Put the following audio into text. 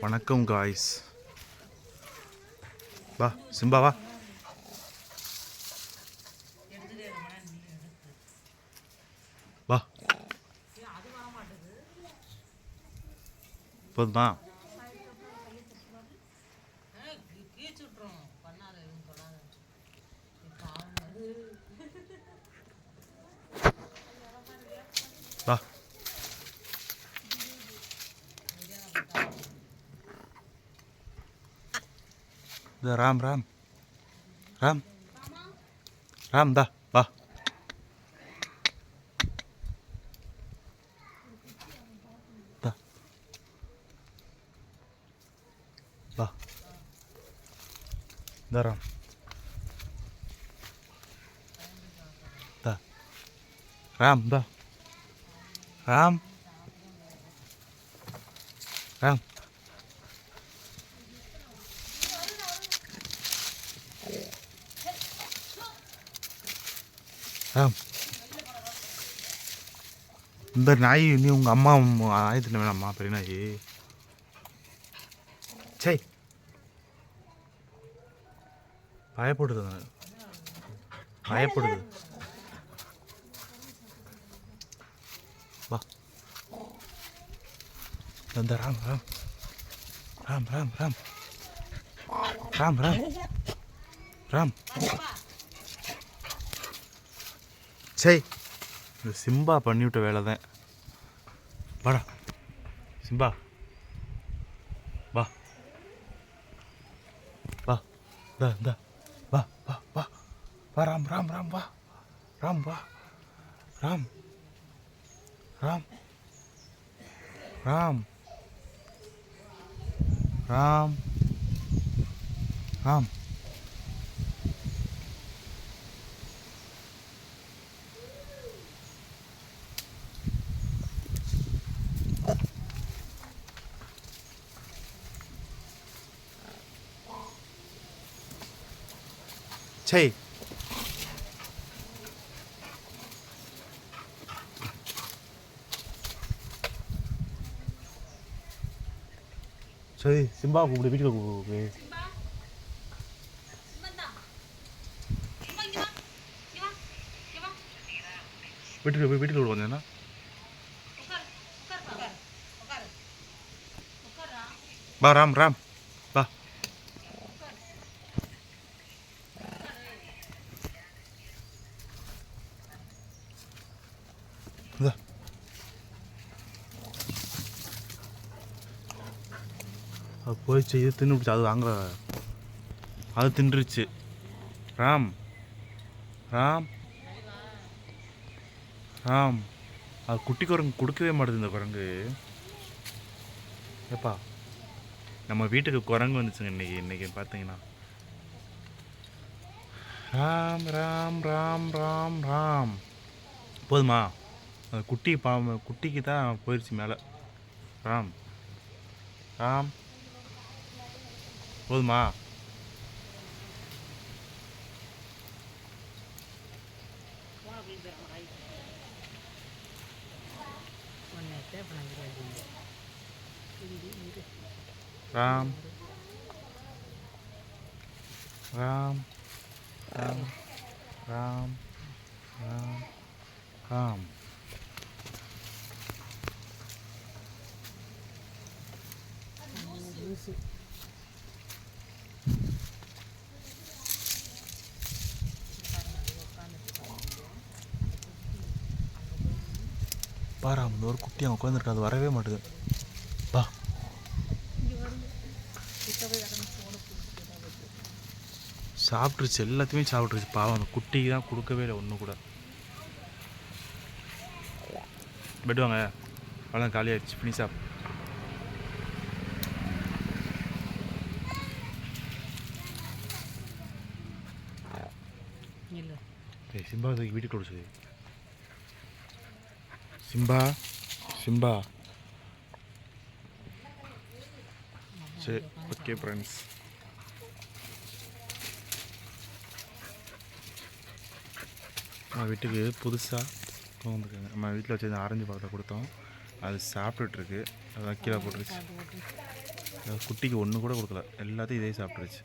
வணக்கம் காய்ஸ் வா சிம்பா வா. வா. போதுமா? Да, рам, рам. Рам. Рам, да, ба. Да. Ба. Да, рам. Да. Рам, да. Рам. Рам. இந்த நாய் நீ உங்கள் அம்மா ஆயத்தில் வேணாம்மா பெரிய நாய். சை பயப்படுது பயப்படுது. வா. இந்த ராம் ராம். ராம் ராம் ராம். ராம் ராம். ராம். சே இந்த சிம்பா பண்ணிவிட்ட வேலை தான். வாடா. சிம்பா. வா. வா. தா தா வா வா வா. வா ராம் ராம் ராம் வா. ராம் வா. ராம். ராம். ராம். ராம். ராம். சை சரி சிம்பா கூப்பிடு வீட்டுக்கு கூப்பிடு வீட்டுக்கு போய் வீட்டுக்கு வந்தேன்னா வா ராம் ராம் வா இந்தா. அது போயிடுச்சு இது தின்னுபிடிச்சு அது வாங்க அது தின்றுச்சு. ராம். ராம். ராம். அது குட்டி குரங்கு கொடுக்கவே மாட்டேது இந்த குரங்கு. ஏப்பா நம்ம வீட்டுக்கு குரங்கு வந்துச்சுங்க இன்னைக்கு இன்றைக்கி பார்த்தீங்கன்னா ராம் ராம் ராம் ராம் ராம். போதுமா? அந்த குட்டி பாம்பு குட்டிக்கு தான் போயிடுச்சு மேலே. ராம். ராம். போதுமா? ராம். ராம். ராம். ராம். ராம். ராம். பாரா அந்த ஒரு குட்டி அவன் உட்காந்துருக்கு அது வரவே மாட்டுது. பா. சாப்பிட்ருச்சு எல்லாத்தையுமே சாப்பிட்ருச்சு பாவம் அந்த குட்டிக்கு தான் கொடுக்கவே இல்லை ஒன்று கூட. பெட் வாங்க. அவ்வளோ காலியாகிடுச்சு ஃபினிஷ் ஆப் ஏய் சிம்பா தூக்கி வீட்டுக்கு கொடுச்சு சிம்பா சிம்பா சரி ஓகே ஃப்ரெண்ட்ஸ் நம்ம வீட்டுக்கு புதுசாக வந்துருக்காங்க நம்ம வீட்டில் வச்சிருந்த ஆரஞ்சு பழத்தை கொடுத்தோம் அது சாப்பிட்டுட்ருக்கு அதான் கீழே போட்டுருச்சு குட்டிக்கு ஒன்று கூட கொடுக்கல எல்லாத்தையும் இதே சாப்பிட்ருச்சு